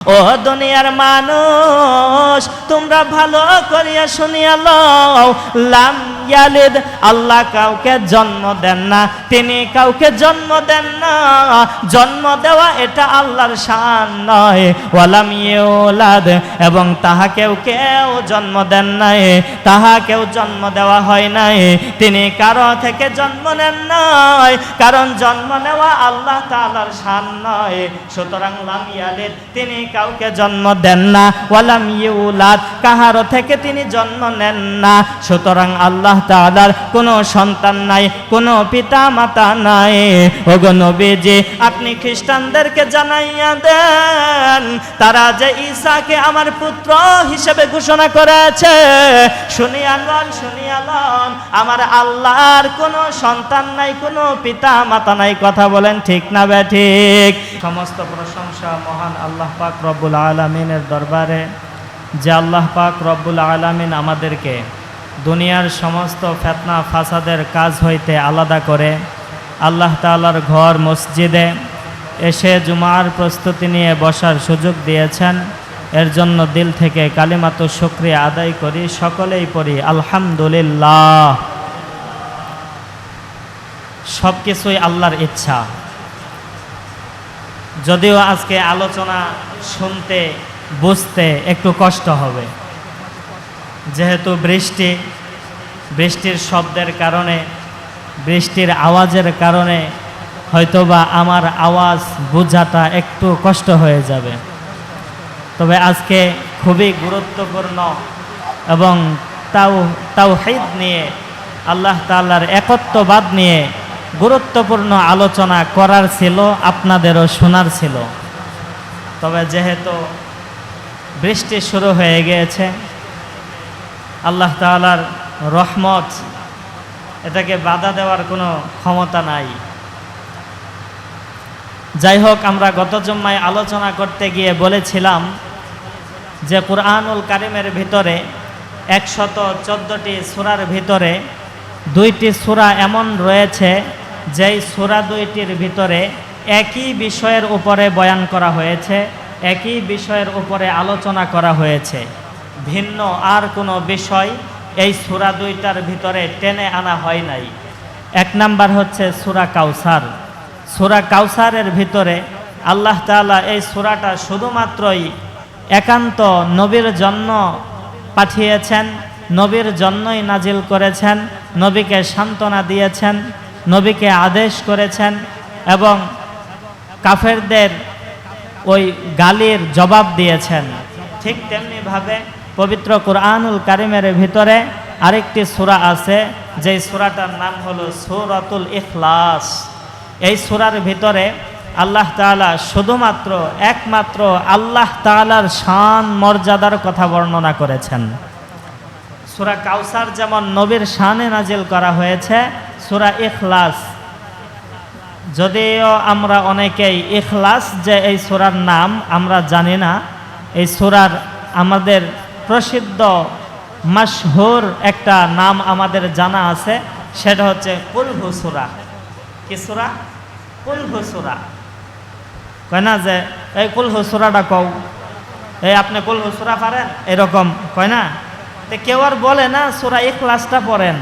ও দুনিয়ার মানুষ তোমরা ভালো করিয়া শুনিয়া লাম ইয়ালিদ, আল্লাহ কাউকে জন্ম দেন না। তিনি কাউকে জন্ম দেন না। জন্ম দেওয়া এটা আল্লাহর শান নয়। ওয়ালাম ইউলাদ, এবং তাহাকেও কেউ জন্ম দেন নাই। তাহাকেও জন্ম দেওয়া হয় নাই। তিনি কারও থেকে জন্ম নেন নাই। কারণ জন্ম নেওয়া আল্লাহ তাআলার শান নয়। সুতরাং লাম ইয়ালিদ, তিনি কাউকে জন্ম দেন না। ওয়ালাম ইউলাদ, কাহারো থেকে তিনি জন্ম নেন না। সুতরাং আল্লাহ তাআলার কোনো সন্তান নাই, কোনো পিতা মাতা নাই। ওগো আপনি খ্রিস্টানদেরকে জানাইয়া দেন, তারা যে ঈসাকে আমার পুত্র হিসেবে ঘোষণা করেছে। শুনিয়া লন শুনিয়া লন, আমার আল্লাহর কোনো সন্তান নাই, কোনো পিতা মাতা নাই, কথা বলেন ঠিক না বে ঠিক? সমস্ত প্রশংসা মহান আল্লাহ পাক রব্বুল আলমিনের দরবারে, যে আল্লাহ পাক রব্বুল আলমিন আমাদেরকে দুনিয়ার সমস্ত ফেতনা, ফাসাদের কাজ হইতে আলাদা করে আল্লাহ তাআলার ঘর, মসজিদে এসে জুমার প্রস্তুতি নিয়ে বসার সুযোগ দিয়েছেন। এর জন্য দিল থেকে কালিমাতো শুক্রিয়া আদায় করি, সকলেই পড়ি, আলহামদুলিল্লাহ। সব কিছুই আল্লাহর ইচ্ছা। যদিও আজকে আলোচনা শুনতে, বুঝতে একটু কষ্ট হবে। যেহেতু বৃষ্টি, বৃষ্টির শব্দের কারণে, বৃষ্টির আওয়াজের কারণে হয়তোবা আমার আওয়াজ বোঝাটা একটু কষ্ট হয়ে যাবে। তবে আজকে খুবই গুরুত্বপূর্ণ এবং তাও তাও তাওহিদ নিয়ে, আল্লাহ তাআলার একত্ববাদ নিয়ে গুরুত্বপূর্ণ আলোচনা করার ছিল, আপনাদেরও শোনার ছিল। তবে যেহেতু বৃষ্টি শুরু হয়ে গিয়েছে আল্লাহ তাআলার রহমত, এটাকে বাধা দেওয়ার কোনো ক্ষমতা নাই। যাই হোক আমরা গত জম্মায় আলোচনা করতে গিয়ে বলেছিলাম যে কোরআনুল কারিমের ভিতরে একশত চোদ্দোটি সুরার ভিতরে দুইটি সুরা এমন রয়েছে যেই সুরা দুইটির ভিতরে একই বিষয়ের উপরে বয়ান করা হয়েছে, একই বিষয়ের উপরে আলোচনা করা হয়েছে। ভিন্ন আর কোনো বিষয় এই সুরা দুইটার ভিতরে টেনে আনা হয় নাই। এক নাম্বার হচ্ছে সুরা কাউসার। সুরা কাউসারের ভিতরে আল্লাহ তাআলা এই সুরাটা শুধুমাত্রই একান্ত নবীর জন্য পাঠিয়েছেন, নবীর জন্যই নাজিল করেছেন, নবীকে সান্ত্বনা দিয়েছেন, নবীকে আদেশ করেছেন এবং কাফেরদের ওই গালির জবাব দিয়েছেন। ঠিক তেমনিভাবে পবিত্র কোরআনুল কারিমের ভিতরে আরেকটি সূরা আছে, যেই সূরাটার নাম হলো সূরাতুল ইখলাস। এই সূরার ভিতরে আল্লাহ তাআলা শুধুমাত্র, একমাত্র আল্লাহ তাআলার শান, মর্যাদার কথা বর্ণনা করেছেন। সূরা কাউসার যেমন নবীর শানে নাজিল করা হয়েছে, সূরা ইখলাস। যদিও আমরা অনেকেই ইখলাস যে এই সুরার নাম আমরা জানি না, এই সূরার আমাদের প্রসিদ্ধ মাসহুর একটা নাম আমাদের জানা আছে, সেটা হচ্ছে কুলহু সুরা। কি সুরা? কুলহু সুরা। কয় না যে, এই কুলহু সুরাটা কও। এই আপনি কুলহু সুরা পারেন? এরকম, কয় না? তো কেউ আর বলে না সুরা ইখলাসটা পড়েন।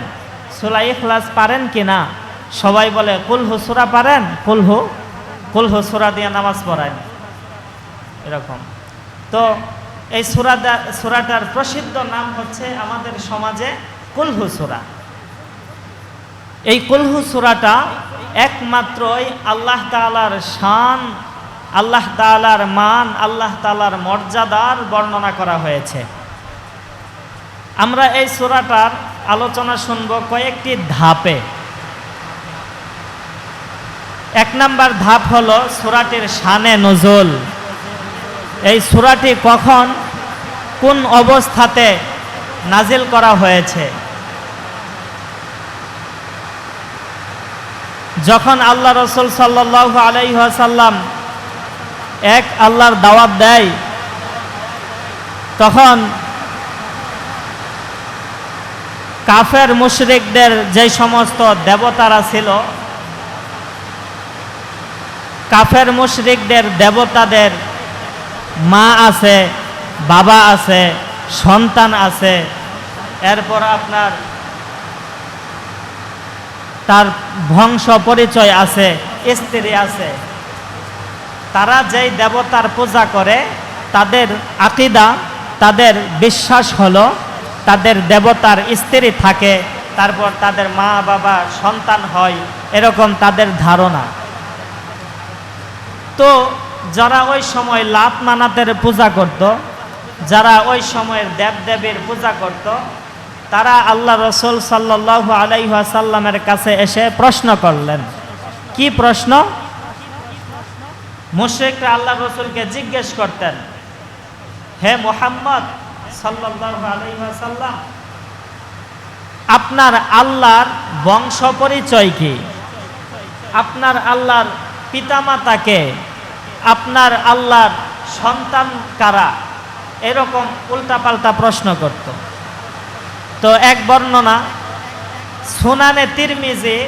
সুরা ইখলাস পারেন কি না? সবাই বলে, কুলহু সুরা পারেন? কুলহু কুলহু সুরা দিয়ে নামাজ পড়ায়। এরকম। তো এই সুরাটা সুরাটার প্রসিদ্ধ নাম হচ্ছে আমাদের সমাজে কুলহু সুরা। এই কুলহু সুরাটা একমাত্রই আল্লাহ তাআলার শান, আল্লাহ তাআলার মান, আল্লাহ তাআলার মর্যাদার বর্ণনা করা হয়েছে। আমরা এই সুরাটার আলোচনা শুনব কয়েকটি ধাপে। এক নাম্বার ধাপ হলো সুরাটির শানে নজল। এই সুরাটি কখন, কোন অবস্থাতে নাজিল করা হয়েছে? যখন আল্লাহ রসুল সাল্লাহ আলাইসাল্লাম এক আল্লাহর দাওয়াত দেয়, তখন কাফের মুশরিকদের যে সমস্ত দেবতারা ছিল, কাফের মুশরিকদের দেবতাদের মা আছে, বাবা আছে, সন্তান আছে। এরপর আপনার তার বংশ পরিচয় আছে, স্ত্রী আছে। তারা যেই দেবতার পূজা করে, তাদের আকিদা, তাদের বিশ্বাস হলো, তাদের দেবতার স্ত্রী থাকে, তারপর তাদের মা, বাবা, সন্তান হয়, এরকম তাদের ধারণা। তো যারা ওই সময় লাত মানাতের পূজা করত, যারা ওই সময়ের দেবদেবীর পূজা করত, তারা আল্লাহ রসুল সাল্লাহ আলাইসাল্লামের কাছে এসে প্রশ্ন করলেন। কি প্রশ্ন? মুশ্রিকরা আল্লাহ রসুলকে জিজ্ঞেস করতেন, হে মোহাম্মদ সাল্লাহ আলাইসাল্লাম আপনার আল্লাহর বংশ পরিচয় কি? আপনার আল্লাহর পিতামাতাকে আপনার আল্লাহর সন্তান কারা? এরকম উল্টাপাল্টা প্রশ্ন করত। তো এক বর্ণনা, সুনানে তিরমিজি,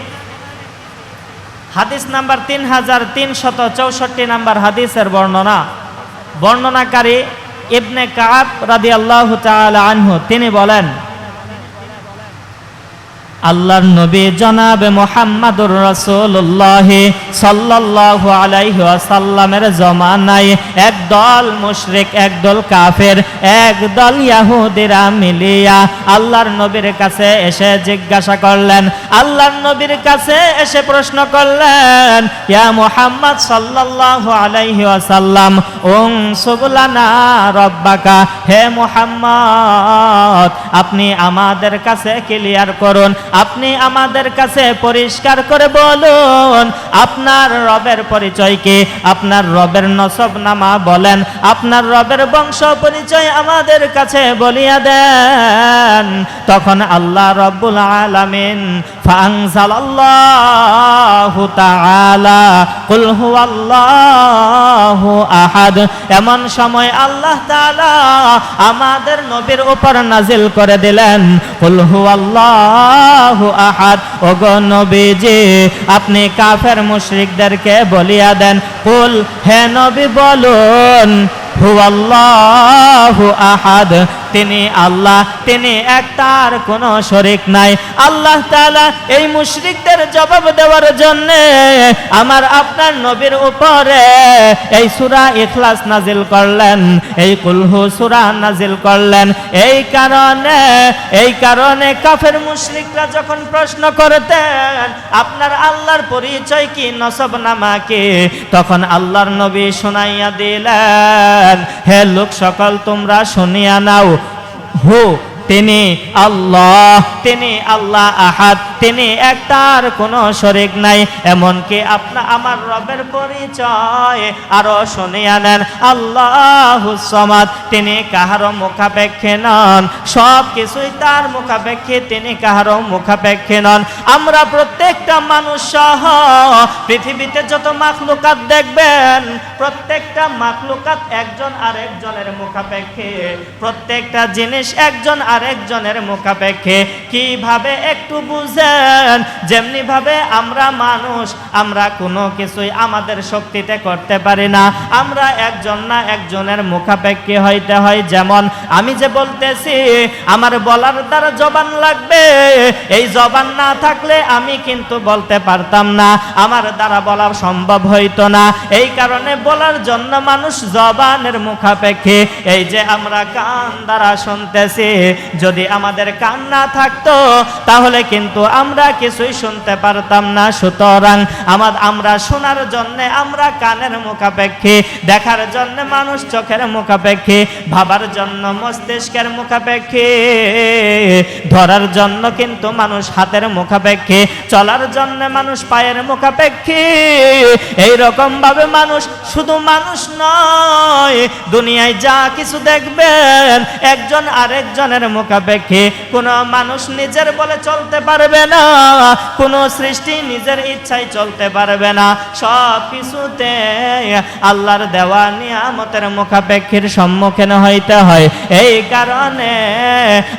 হাদিস নাম্বার তিন হাজার তিনশত চৌষট্টি নাম্বার হাদিসের বর্ণনা। বর্ণনাকারী ইবনে কাব রাদি আল্লাহ আনহু, তিনি বলেন আল্লাহর নবী জনাবে মোহাম্মদুর রসুল্লাহ সাল্লাল্লাহু আলাইহি ওয়াসাল্লামের জমানায় একদল মুশরিক, একদল কাফের, একদল ইয়াহুদিরা মিলিয়া আল্লাহর নবীর কাছে এসে জিজ্ঞাসা করলেন, আল্লাহর নবীর কাছে এসে প্রশ্ন করলেন, ইয়া মোহাম্মদ সাল্লাল্লাহু আলাইহি ওয়াসাল্লাম উং সুবলানা রব্বাকা, হে মোহাম্মদ, আপনি আমাদের কাছে ক্লিয়ার করুন আপনি আমাদের কাছে পরিষ্কার করে বলুন, আপনার রবের পরিচয়কে আপনার রবের নসব নামা বলেন, আপনার রবের বংশ পরিচয় আমাদের কাছে বলিয়া দেন। তখন আল্লাহ রব্বুল আলামিন ফাংসালাল্লাহু তাআলা, কুল হুয়াল্লাহু আহাদ। এমন সময় আল্লাহ তাআলা আমাদের নবীর উপর নাজিল করে দিলেন, কুল হুয়াল্লাহু আহাদ। ওগো নবীজি, আপনি কাফের মুশরিকদেরকে বলিয়া দেন, কুল, হে নবী বলুন, হুয়াল্লাহু আহাদ। তিনি আল্লাহ, তিনি এক তার কোনো শরিক নাই। আল্লাহ এই মুশরিকদের জবাব দেওয়ার জন্য আমার আপনার নবীর উপরে এই সুরা ইখলাস নাজিল করলেন, এই কুলহু সুরা নাজিল করলেন। এই কারণে এই কারণে কাফের মুশরিকরা যখন প্রশ্ন করতেন, আপনার আল্লাহর পরিচয় কি নসব নামা কি? তখন আল্লাহর নবী শোনাইয়া দিলেন, হে লোক সকল তোমরা শুনিয়া নাও হু তিনি আল্লাহ তিনি আল্লাহ আহাদ। তিনি একটার কোনো শরিক নাই, এমনকি আপনা আমার রবের পরিচয় আরও শুনিয়া নেন। আল্লাহ তিনি কাহারও মুখাপেক্ষে নন। সব কিছুই তার মুখাপেক্ষে, তিনি কাহারও মুখাপেক্ষে নন। আমরা প্রত্যেকটা মানুষ সহ পৃথিবীতে যত মাখলুকাত দেখবেন, প্রত্যেকটা মাখলুকাত একজন আরেকজনের মুখাপেক্ষে। প্রত্যেকটা জিনিস একজন আরেকজনের মুখাপেক্ষে। কীভাবে একটু বুঝেন যেমনি ভাবে আমরা মানুষ, আমরা কোনো কিছুই আমাদের শক্তিতে করতে পারি না। আমরা একজন না একজনের মুখাপেক্ষে হইতে হয় যেমন, আমি যে বলতেছি, আমার বলার দ্বারা জবান লাগবে, এই জবান না থাকলে আমি কিন্তু বলতে পারতাম না, আমার দ্বারা বলা সম্ভব হইতো না। এই কারণে বলার জন্য মানুষ জবানের মুখাপেক্ষে। এই যে আমরা কান দ্বারা শুনতেছি, যদি আমাদের কান না থাকতো, তাহলে কিন্তু আমরা কিছুই শুনতে পারতাম না। সুতরাং আমার আমরা শোনার জন্য, আমরা কানের মুখাপেক্ষে, দেখার জন্য, মানুষ চোখের মুখাপেক্ষে, ভাবার জন্য, মস্তিষ্কের মুখাপেক্ষে, ধরার জন্য কিন্তু মানুষ হাতের মুখাপেক্ষে, চলার জন্য মানুষ পায়ের মুখাপেক্ষে। এই রকম ভাবে মানুষ শুধু মানুষ নয়, দুনিয়ায় যা কিছু দেখবেন, একজন আরেকজনের মুখাপেক্ষে। কোনো মানুষ নিজের বলে চলতে পারবে না। কোনো সৃষ্টি নিজের ইচ্ছায় চলতে পারবে না। সব কিছুতে আল্লাহর দেওয়া নিয়ামতের মুখাপেক্ষীর সম্মুখীন হইতে হয়। এই কারণে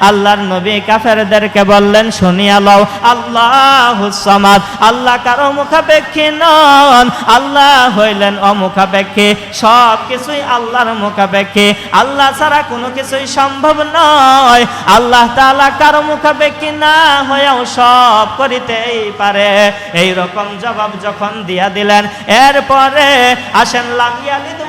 আল্লাহর নবী কাফেরদেরকে বললেন, শুনিয়া লও, আল্লাহ সামাদ, আল্লাহ কারও মুখাপেক্ষী নন। আল্লাহ হইলেন অমুখাপেক্ষী, সব কিছুই আল্লাহর মুখাপেক্ষী। আল্লাহ ছাড়া কোনো কিছুই সম্ভব নয়। আল্লাহ তাআলা কারও মুখাপেক্ষী না হয়েও সব করিতেই পারে। এই রকম জবাব যখন দিয়া দিলেন, এরপরে আসেন লাম ইয়ালিদ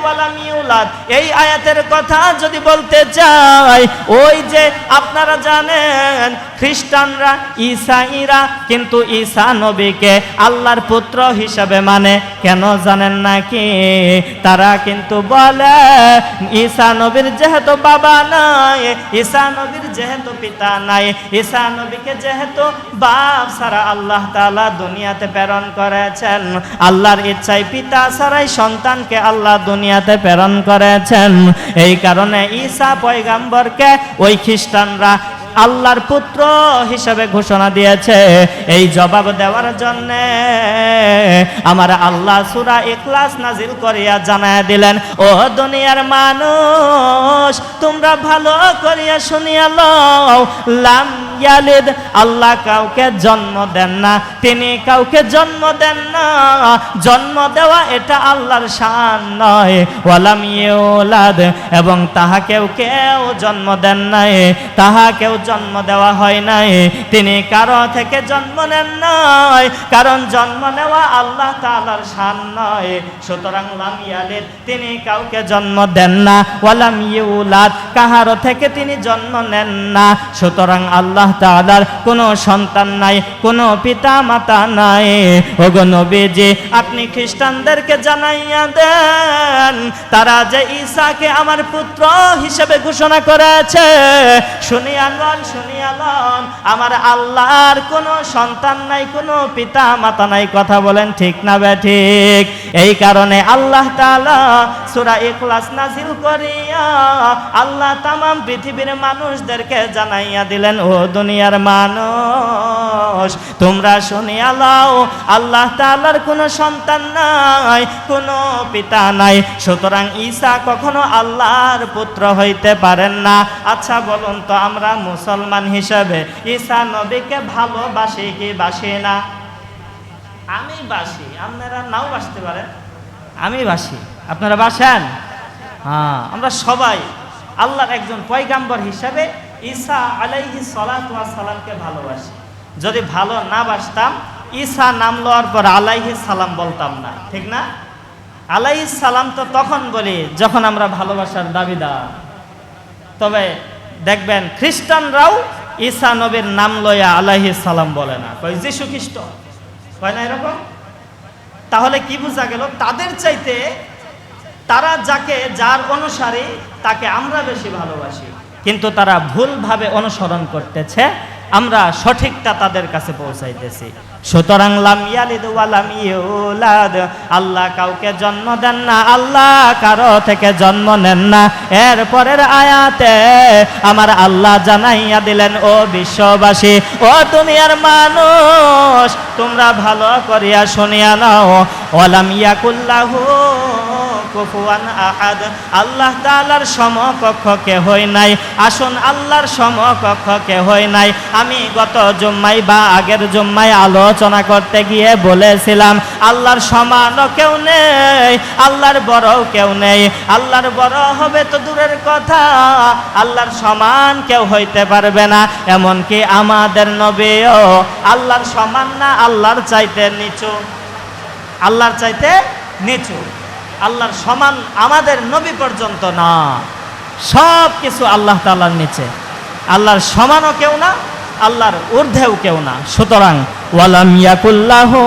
এই আয়াতের কথা যদি বলতে চাই, ওই যে আপনারা জানেন, খ্রিস্টানরা ঈসাইরা, কিন্তু ঈসা নবীকে আল্লাহর পুত্র হিসাবে মানে কেন জানেন নাকি? তারা কিন্তু বলে, ঈসা নবীর যেহেতু বাবা নাই, ঈসা নবীর যেহেতু পিতা নাই, ঈসা নবীকে যেহেতু বাপ সারা আল্লাহ তাআলা দুনিয়াতে প্রেরণ করেছেন। আল্লাহর ইচ্ছায় পিতা সারাই সন্তানকে আল্লাহ দুনিয়াতে প্রেরণ করেছেন। এই কারণে ঈসা পয়গাম্বরকে ওই খ্রিস্টানরা আল্লাহর পুত্র হিসাবে ঘোষণা দিয়েছে। এই জবাব দেওয়ার জন্য আমার আল্লাহ সুরা ইখলাস নাজিল করিয়া জানায় দিলেন, ও দুনিয়ার মানুষ, তোমরা ভালো করিয়া শুনিয়া লাম ইয়ালিদ, আল্লাহ কাউকে জন্ম দেন না। তিনি কাউকে জন্ম দেন না। জন্ম দেওয়া এটা আল্লাহর শান নয়। ওয়ালাম ইউলাদ, এবং তাহাকেও কেউ জন্ম দেন নাই। তাহাকেও জন্ম দেওয়া হয় নাই। তিনি কারও থেকে জন্ম নেন নাই। কারণ জন্ম নেওয়া আল্লাহ তাআলার শান নয়। সুতরাং লাম ইয়ালিদ, তিনি কাউকে জন্ম দেন না। ওয়ালাম ইউলাদ কাহারো থেকে তিনি জন্ম নেন না। সুতরাং আল্লাহ তাআলার কোনো সন্তান নাই, কোনো পিতা মাতা নাই। ওগো নবীজি, আপনি খ্রিস্টানদেরকে জানাইয়া দেন, তারা যে ঈসাকে আমার পুত্র হিসেবে ঘোষণা করেছে। শুনিয়া লন শুনিয়া লন, আমার আল্লাহর কোনো সন্তান নাই, কোনো পিতা মাতা নাই, কথা বলেন ঠিক না বে ঠিক? এই কারণে আল্লাহ তাআলা সূরা ইখলাস নাজিল করিয়া আল্লাহ তামাম পৃথিবীর মানুষদেরকে জানাইয়া দিলেন, ও দুনিয়ার মানুষ। তোমরা শুনিয়া লাও আল্লাহ তাআলার কোনো সন্তান নাই, কোনো পিতা নাই। সুতরাং ঈসা কখনো আল্লাহর পুত্র হইতে পারেন না। আচ্ছা বলুন তো আমরা মুসলমান হিসেবে ঈসা নবীকে ভালোবাসি কি বাসি না? আমি বাসি। আপনারা নাও বাসতে পারেন। আমি বাসি। আপনারা বাসেন? হ্যাঁ আমরা সবাই আল্লাহর একজন পয়গাম্বর হিসাবে ঈসা আলাইহি সালামকে ভালোবাসি। যদি ভালো না বাসতাম, ঈসা নাম লওয়ার পর আলাইহি সালাম বলতাম না, ঠিক না? আলাইহি সালাম তো তখন বলি, যখন আমরা ভালোবাসার দাবিদার। তবে দেখবেন, খ্রিস্টানরাও ঈসা নবীর নাম লইয়া আলাইহি সালাম বলে না। কয় যিশু খ্রিস্ট? কয় না এরকম? তাহলে কি বোঝা গেল? তাদের চাইতে তারা যাকে, যার অনুসারী তাকে আমরা বেশি ভালোবাসি। কিন্তু তারা ভুলভাবে অনুসরণ করতেছে। আমরা সঠিকটা তাদের কাছে পৌঁছাইতেছি। সুতরাং আল্লাহ কাউকে জন্ম দেন না, আল্লাহ কারও থেকে জন্ম নেন না। এর পরের আয়াতে আমার আল্লাহ জানাইয়া দিলেন, ও বিশ্ববাসী, ও তুমি আর মানুষ, তোমরা ভালো করিয়া শুনিয়া নাও। ওয়ালাম ইয়াকুল্লাহু কুফুয়ান আহাদ, আল্লাহ তাআলার সমকক্ষ কেহই নাই। আসুন, আল্লাহর সমকক্ষ কেহই নাই। আমি গত জুম্মাই বা আগের জুম্মাই আলোচনা করতে গিয়ে বলেছিলাম, আল্লাহর সমানও কেউ নেই, আল্লাহর বড় কেউ নেই। আল্লাহর বড় হবে তো দূরের কথা, আল্লাহর সমান কেউ হইতে পারবে না। এমনকি আমাদের নবীও, আল্লাহর সমান না, আল্লাহর চাইতে নিচু। আল্লাহর চাইতে নিচু। আল্লাহর সমান আমাদের নবী পর্যন্ত না। সব কিছু আল্লাহ তাল্লার নিচে। আল্লাহর সমানও কেউ না, আল্লাহর ঊর্ধ্বেও কেউ না। সুতরাং ওয়ালাম ইয়াকুল্লাহু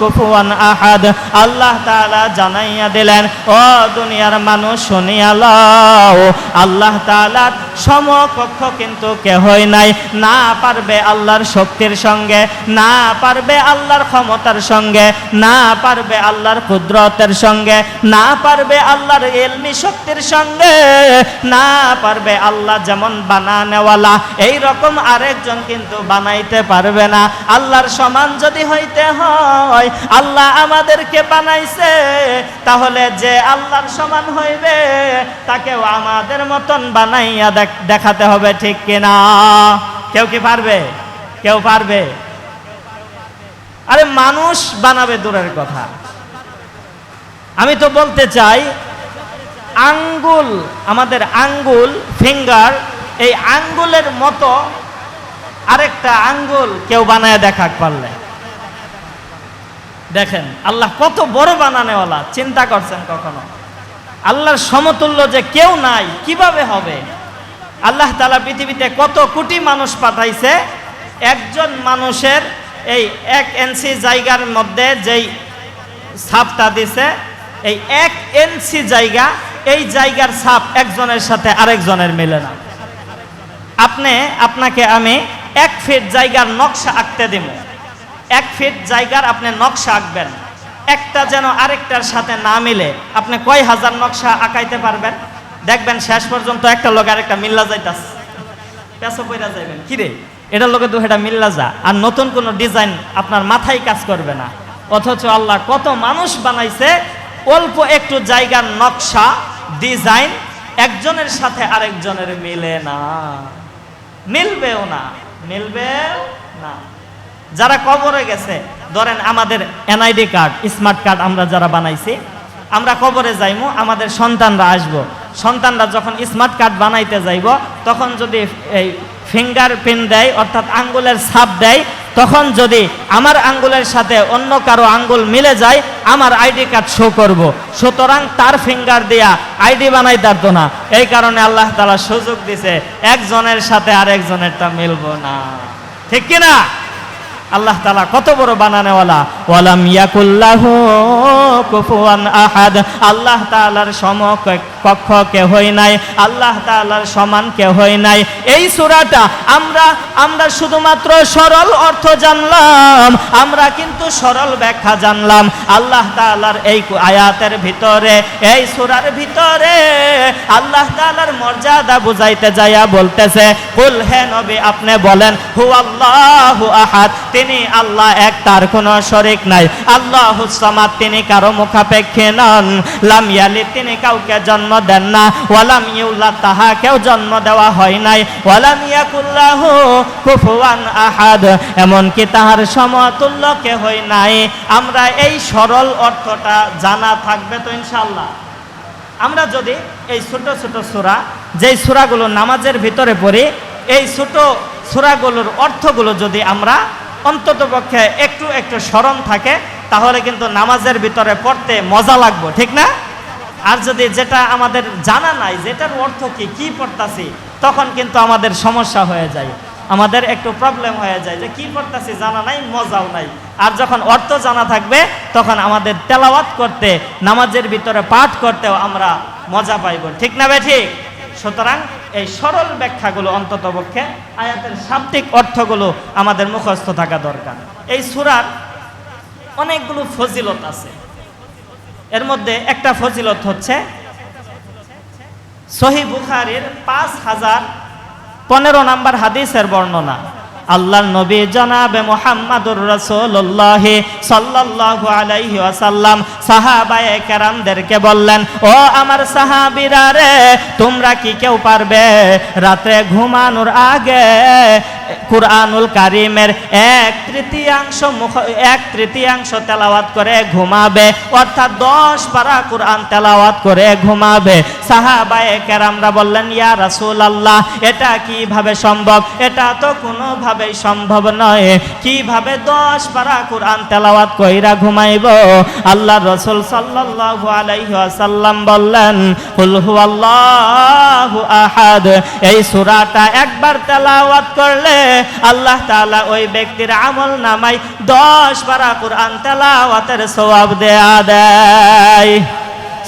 কুফুয়ান আহাদ। আল্লাহ তাআলা জানাইয়া দিলেন, ও দুনিয়ার মানুষ, শুনিয়া লও। আল্লাহ তাআলার সমকক্ষ কিন্তু নাই। না পারবে আল্লাহর শক্তির সঙ্গে, না পারবে আল্লাহর ক্ষমতার সঙ্গে, না পারবে আল্লাহর কুদরতের সঙ্গে, না পারবে আল্লাহর এলমি শক্তির সঙ্গে, না পারবে আল্লাহ যেমন বানানেওয়ালা এই রকম আরেকজন কিন্তু বানাইতে পারবে না। আল্লাহর সমান যদি হইতে হয়, আল্লাহ আমাদেরকে বানাইছে, তাহলে যে আল্লাহর সমান হইবে, তাকেও আমাদের মতন বানাইয়া দেখাতে হবে, ঠিক কিনা? কেউ কি পারবে? কেউ পারবে? আরে মানুষ বানাবে দূরের কথা। আমি তো বলতে চাই, আঙ্গুল, আমাদের আঙ্গুল ফিঙ্গার এই আঙ্গুলের মতো আরেকটা আঙ্গুল কেউ বানায় দেখাক পারলে। দেখেন, আল্লাহ কত বড় বানানেওয়ালা, চিন্তা করছেন কখনো? আল্লাহর সমতুল্য যে কেউ নাই, কীভাবে হবে? আল্লাহ তালা পৃথিবীতে কত কোটি মানুষ পাঠাইছে, একজন মানুষের এই এক এনসি জায়গার মধ্যে যেই ছাপটা দিছে, এই এক এনসি জায়গা, এই জায়গার ছাপ একজনের সাথে আরেকজনের মিলে না। আপনি, আপনাকে আমি এক ফিট জায়গার নকশা আঁকতে দেব। এক ফিট জায়গার আপনি নকশা আঁকবেন। একটা যেন আরেকটার সাথে না মিলে। আপনি কয় হাজার নকশা আঁকাইতে পারবেন? দেখবেন শেষ পর্যন্ত একটা লোক আরেকটা মিল্লা যাইতাস পেছো পইরা যাইবেন। কিরে এটার লোকে তো এটা মিল্লা যা। আর নতুন কোনো ডিজাইন আপনার মাথায় কাজ করবে না। অথচ আল্লাহ কত মানুষ বানাইছে, অল্প একটু জায়গার নকশা, ডিজাইন, একজনের সাথে আরেকজনের মিলে না। মিলবেও না। মিলবেও না। যারা কবরে গেছে, ধরেন আমাদের এনআইডি কার্ড, স্মার্ট কার্ড আমরা যারা বানাইছি, আমরা কবরে যাইমু, আমাদের সন্তানরা আসব। সন্তানরা যখন স্মার্ট কার্ড বানাইতে যাইব, তখন যদি এই ফিঙ্গার প্রিন্ট দেয়, অর্থাৎ আঙ্গুলের ছাপ দেয় তখন যদি আমার আঙ্গুলের সাথে অন্য কারও আঙ্গুল মিলে যায়, আমার আইডি কার্ড শো করব। সুতরাং তার ফিঙ্গার দিয়া আইডি বানাই পারতো না। এই কারণে আল্লাহ তালা সুযোগ দিছে, একজনের সাথে আরেকজনেরটা মিলবো না। ঠিক কিনা? আল্লাহ তালা কত বড় বানানেওয়ালা। ওয়ালাম ইয়াকুল্লাহু আহাদ। আল্লাহ তাআলার সমকক্ষ কেহই নাই, আল্লাহ তাআলার সমান কেহই নাই। এই সূরাটা আমরা আমরা শুধুমাত্র সরল অর্থ জানলাম, আমরা কিন্তু সরল ব্যাখ্যা জানলাম। আল্লাহ তাআলার এই আয়াতের ভিতরে, এই সূরার ভিতরে আল্লাহ তাআলার মর্যাদা বুঝাইতে যাইয়া বলতেছে, কুল হে নবী, আপনি বলেন হু আল্লাহু আহাদ তিনি আল্লাহ এক, তার কোনো শরিক নাই। আল্লাহ সামাদ তিনি কারও মুখাপেক্ষে নন। লাম ইয়ালিদ তিনি কাউকে জন্ম দেন না। ওয়ালাম ইউলাদ তাহাকেও জন্ম দেওয়া হয় নাই। ওয়ালাম ইয়াকুল্লাহু কুফুয়ান আহাদ, এমনকি তাহার সমতুল্য কেহই নাই। আমরা এই সরল অর্থটা জানা থাকবে তো ইনশাআল্লাহ। আমরা যদি এই ছোট ছোট সূরা, যেই সূরাগুলো নামাজের ভিতরে পড়ি, এই ছোট সূরাগুলোর অর্থগুলো যদি আমরা অন্ততপক্ষে একটু একটু স্মরণ থাকে, তাহলে কিন্তু নামাজের ভিতরে পড়তে মজা লাগবে, ঠিক না? আর যদি যেটা আমাদের জানা নাই, যেটার অর্থ কি কি পড়তাছি, তখন কিন্তু আমাদের সমস্যা হয়ে যায়। আমাদের একটু প্রবলেম হয়ে যায় যে কি পড়তাছি জানা নাই, মজাও নাই। আর যখন অর্থ জানা থাকবে, তখন আমাদের তেলাওয়াত করতে, নামাজের ভিতরে পাঠ করতেও আমরা মজা পাইব। ঠিক না ঠিক? সুতরাং এই সরল ব্যাখ্যাগুলো অন্তত পক্ষে আয়াতের শাব্দিক অর্থগুলো আমাদের মুখস্থ থাকা দরকার। এই সুরার অনেকগুলো ফজিলত আছে। এর মধ্যে একটা ফজিলত হচ্ছে সহি বুখারির পাঁচ হাজার পনেরো নাম্বার হাদিসের বর্ণনা। আল্লাহ নবী জনাবে মোহাম্মদুর রসুল্লাহ সাল্লাহ আলাইহি ওয়াসাল্লাম সাহাবায়ে কেরামদেরকে বললেন, ও আমার সাহাবীরা রে, তোমরা কি কেউ পারবে রাতে ঘুমানোর আগে কুরআনুল কারিমের এক তৃতীয়াংশ মুখ, এক তৃতীয়াংশ তেলাওয়াত করে ঘুমাবে, অর্থাৎ দশ পারা কোরআন তেলাওয়াত করে ঘুমাবে? সাহাবায়ে কেরামরা বললেন, ইয়া রাসূল আল্লাহ এটা কীভাবে সম্ভব? এটা তো কোনোভাবেই সম্ভব নয়। কীভাবে দশ পারা কোরআন তেলাওয়াত কইরা ঘুমাইব? আল্লাহ রসুল সাল্লাল্লাহু আলাইহি ওয়াসাল্লাম বললেন আহাদ। এই সূরাটা একবার তেলাওয়াত করলে আল্লাহ তালা ওই ব্যক্তির আমল নামাই দশ পারা কোরআন তেলাওয়াতের সওয়াব দেয়া দেয়।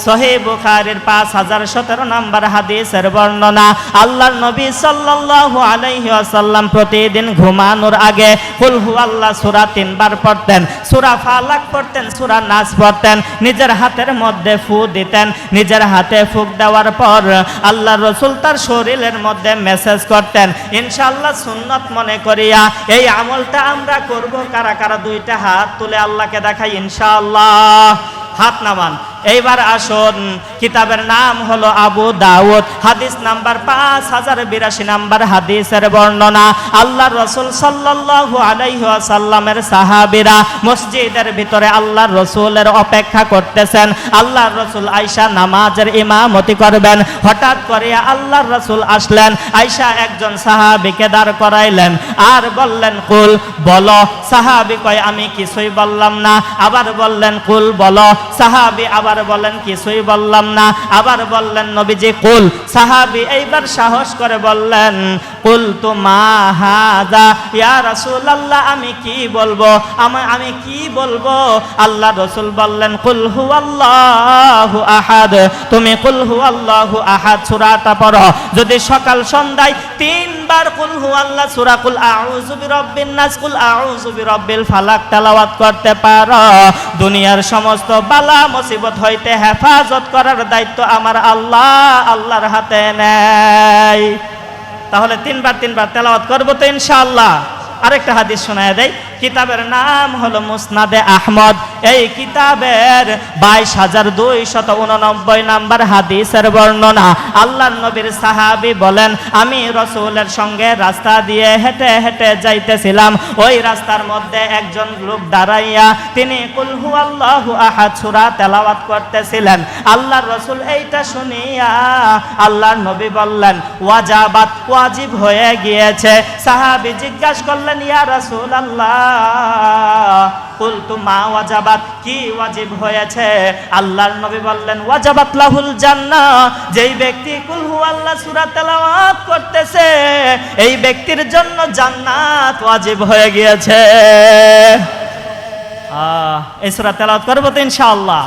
সহি বুখারির পাঁচ হাজার সতেরো নম্বর হাদিসের বর্ণনা, আল্লাহর নবী সাল্লাল্লাহু আলাইহি ওয়াসাল্লাম প্রতিদিন ঘুমানোর আগে কুল আল্লাহ সূরা তিনবার পড়তেন, সূরা ফালাক পড়তেন, সূরা নাস পড়তেন, নিজের হাতের মধ্যে ফু দিতেন, নিজের হাতে ফুক দেওয়ার পর আল্লাহ রসুল তার শরীরের মধ্যে মেসেজ করতেন, ইনশাআল্লাহ সুন্নত মনে করিয়া এই আমলটা আমরা করব, কারা কারা দুইটা হাত তুলে আল্লাহকে দেখাই, ইনশাআল্লাহ। হাত নামান। এইবার আসুন, কিতাবের নাম হলো আবু দাউদ, হাদিস নাম্বার পাঁচ হাজার বিরাশি নাম্বার হাদিসের বর্ণনা। আল্লাহ রসুল সাল্লাল্লাহু আলাইহি ওয়াসাল্লামের সাহাবীরা মসজিদের ভিতরে আল্লাহ রসুলের অপেক্ষা করতেছেন। আল্লাহ রসুল আয়সা নামাজের ইমামতি করবেন। হঠাৎ করে আল্লাহর রসুল আসলেন আয়সা একজন সাহাবীকে দাঁড় করাইলেন, আর বললেন, কুল, বলো। সাহাবি কয়, আমি কিছুই বললাম না। আবার বললেন, কুল, বলো। সাহাবি আবার বললেন কিছুই বললাম না। আবার বললেন, নবীজি, কুল। সাহাবী এইবার সাহস করে বললেন কুল তো মা হাদা ইয়া রাসূলুল্লাহ, আমি কি বলব? আমি আমি কি বলব? আল্লাহ রসুল বললেন, কুল হু আল্লাহু আহাদ। তুমি, কুল হু আল্লাহু আহাদ। সূরাটা পড়ো। যদি সকাল সন্ধ্যায় তিনবার কুল হু আল্লাহ, সূরা কুল আউযু বিরাব্বিন নাস, কুল আউযু বিরাব্বিল ফালাক, তেলাওয়াত করতে পারো। দুনিয়ার সমস্ত বালা মুসিবত হইতে হেফাজত করার দায়িত্ব আমার আল্লাহ, আল্লাহর হাতে নেয় তাহলে তিনবার তিনবার তেলাওয়াত করব তো ইনশাআল্লাহ। আরেকটা হাদিস শোনায় দেয় কিতাবের নাম হলো মুসনাদে আহমদ। এই কিতাবের বাইশ হাজার দুই শত উননব্বই নাম্বার হাদিসের বর্ণনা। আল্লাহ নবীর সাহাবি বলেন, আমি রসুলের সঙ্গে রাস্তা দিয়ে হেঁটে হেঁটে যাইতেছিলাম। ওই রাস্তার মধ্যে একজন লোক দাঁড়াইয়া তিনি কুলহু আল্লাহু আহাদ সূরা তেলাওয়াত করতেছিলেন। আল্লাহর রসুল এইটা শুনিয়া আল্লাহর নবী বললেন, ওয়াজাবাত ওয়াজিব হয়ে গিয়েছে। সাহাবি জিজ্ঞাসা করলেন, ইয়া রাসূল আল্লাহ কুলতু মা ওয়াজাবাত, কি ওয়াজিব হয়েছে? আল্লাহর নবী বললেন, ওয়াজাবাত লাহুল জান্নাহ যেই ব্যক্তি কুল হু আল্লাহ সূরা তেলাওয়াত করতেছে, এই ব্যক্তির জন্য জান্নাত ওয়াজিব হয়ে গিয়েছে। এই সূরা তেলাওয়াত করব তো ইনশাআল্লাহ।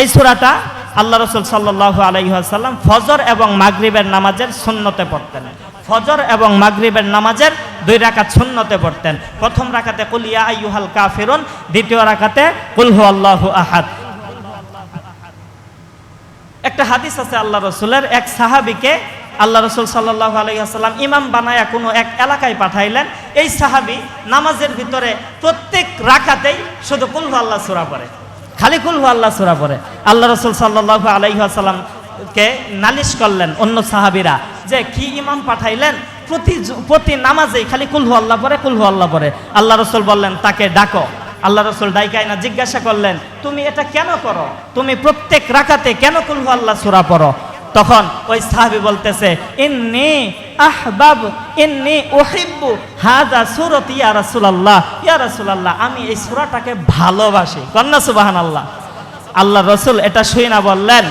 এই সূরাটা আল্লাহ রসুল সাল্লাহ আলাইসাল্লাম ফজর এবং মাগরিবের নামাজের সুন্নতে পড়তেন। ফজর এবং মাগরিবের নামাজের দুই রাকাত সুন্নতে পড়তেন। প্রথম রাকাতে কুলিয়া আইয়ুহাল কাফিরুন, দ্বিতীয় রাকাতে কুলহু আল্লাহু আহাদ। একটা হাদিস আছে আল্লাহ রসুলের, এক সাহাবিকে আল্লাহ রসুল সাল্লাহ আলাইসাল্লাম ইমাম বানায়া কোনো এক এলাকায় পাঠাইলেন। এই সাহাবি নামাজের ভিতরে প্রত্যেক রাকাতেই শুধু কুলহু আল্লাহ সুরা পড়ে, খালি কুলহু আল্লাহ সুরা পড়ে। আল্লাহ রসুল সাল্লাহ আলাইসাল্লামকে নালিশ করলেন অন্য সাহাবিরা যে কি ইমাম পাঠাইলেন? প্রতি প্রতি নামাজেই খালি কুলহু আল্লাহ পড়ে কুলহু আল্লাহ পড়ে। আল্লাহ রসুল বললেন, তাকে ডাকো। আল্লাহ রসুল ডাইকাই না জিজ্ঞাসা করলেন, তুমি এটা কেন করো? তুমি প্রত্যেক রাকাতে কেন কুলহু আল্লাহ সুরা পড়ো? তখন ওই সাহাবি বলতেছে, ইন্নি আহবাব, ইন্নি উহিব্বু হাদা সুরত, ইয়া রাসূলুল্লাহ ইয়া রাসূলুল্লাহ, আমি এই সূরাটাকে ভালোবাসি। কন্যা সুবাহান আল্লাহ আল্লাহ রসুল এটা শুই না বললেন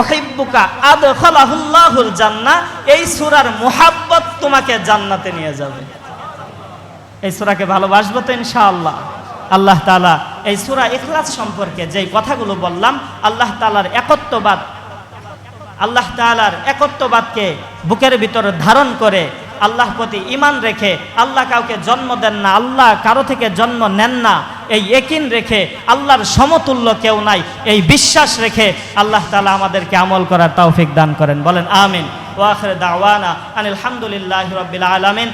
উহিব্বুকা আদ আদখালাহুল্লাহুল জান্না এই সূরার মোহাব্বত তোমাকে জান্নাতে নিয়ে যাবে। এই সুরাকে ভালোবাসবো তো ইনশাআল্লাহ। আল্লাহ তাআলা এই সুরা ইখলাস সম্পর্কে যেই কথাগুলো বললাম, আল্লাহ তালার একত্ববাদ, আল্লাহ তালার একত্ববাদকে বুকের ভিতর ধারণ করে আল্লাহ প্রতি ইমান রেখে, আল্লাহ কাউকে জন্ম দেন না, আল্লাহ কারও থেকে জন্ম নেন না, এই একিন রেখে আল্লাহর সমতুল্য কেউ নাই, এই বিশ্বাস রেখে আল্লাহ তালা আমাদেরকে আমল করার তৌফিক দান করেন। বলেন, আমিন। ওয়াখরে দাওয়ানা আনিল রবিল আলামিন।